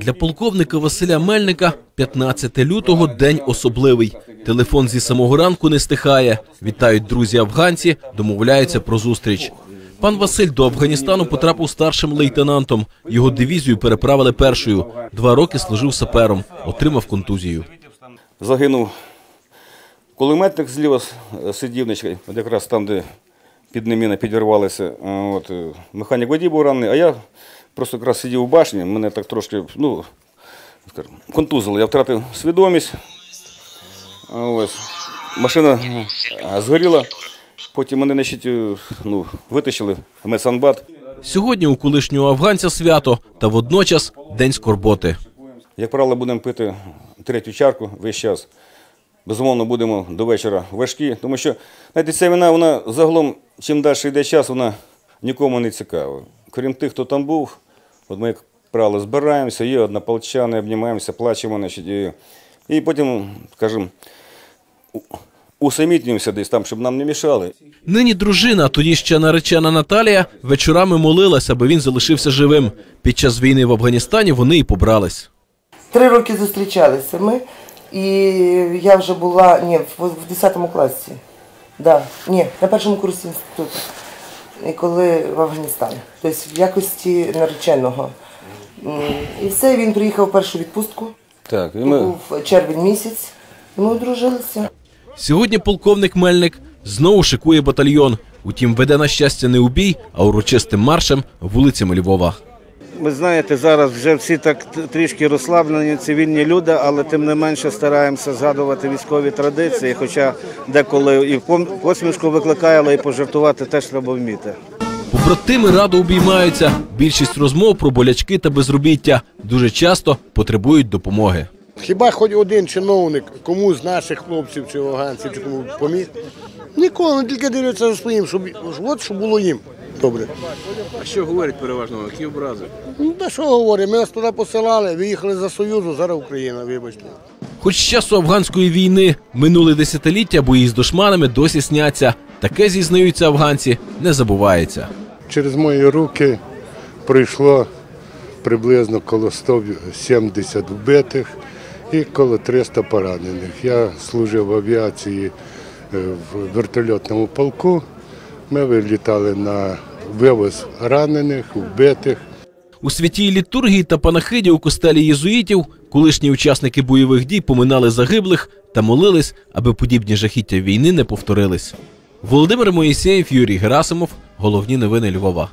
Для полковника Василя Мельника 15 лютого день особливий. Телефон зі самого ранку не стихає. Вітають друзі афганці, домовляються про зустріч. Пан Василь до Афганістану потрапив старшим лейтенантом. Його дивізію переправили першою. Два роки служив сапером, отримав контузію. Загинув кулеметник зліва с- сидів, якраз там, де під ним підірвалися. Е, От, е, механік водій був ранений, а я просто якраз сидів у башні, мене так трошки, ну, скажімо, контузило. Я втратив свідомість. Ось. Машина згоріла. Потім мене значить, е, ну, витащили в медсанбат. Сьогодні у колишнього афганця свято та водночас день скорботи. Як правило, будемо пити третю чарку весь час. Безумовно, будемо до вечора важкі, тому що знаєте, ця війна, вона загалом, чим далі йде час, вона нікому не цікава. Крім тих, хто там був, от ми, як правило, збираємося, є однополчани, обнімаємося, плачемо, значить, і, і потім, скажімо, усамітнюємося десь там, щоб нам не мішали. Нині дружина, тоді ще наречена Наталія, вечорами молилась, аби він залишився живим. Під час війни в Афганістані вони і побрались. Три роки зустрічалися ми, і я вже була ні, в, в 10 класі. Да, ні, на першому курсі інституту. І коли в Афганістан, Тобто в якості нареченого. І все, він приїхав в першу відпустку. Так, і ми, був червень місяць. І ми одружилися. Сьогодні полковник Мельник знову шикує батальйон. Утім, веде на щастя не у бій, а урочистим маршем вулицями Львова. Ви знаєте, зараз вже всі так трішки розслаблені, цивільні люди, але тим не менше стараємося згадувати військові традиції. Хоча деколи і посмішку викликає, але і пожартувати теж треба вміти. Побратими радо обіймаються. Більшість розмов про болячки та безробіття дуже часто потребують допомоги. Хіба хоч один чиновник кому з наших хлопців чи афганців, чи кому поміг? Ніколи, тільки дивляться за своїм, щоб от що було їм. Добре. А що говорять переважно? Які образи? Ну та що говорить, ми вас туди посилали, виїхали за Союзу, зараз Україна, вибачте. Хоч з часу афганської війни минули десятиліття, бої з душманами досі сняться. Таке зізнаються афганці, не забувається. Через мої руки прийшло приблизно коло 170 вбитих і коло 300 поранених. Я служив в авіації е, в вертольотному полку. Ми вилітали на вивоз ранених, вбитих. У святій літургії та панахиді у костелі єзуїтів колишні учасники бойових дій поминали загиблих та молились, аби подібні жахіття війни не повторились. Володимир Моїсеєв, Юрій Герасимов. Головні новини Львова.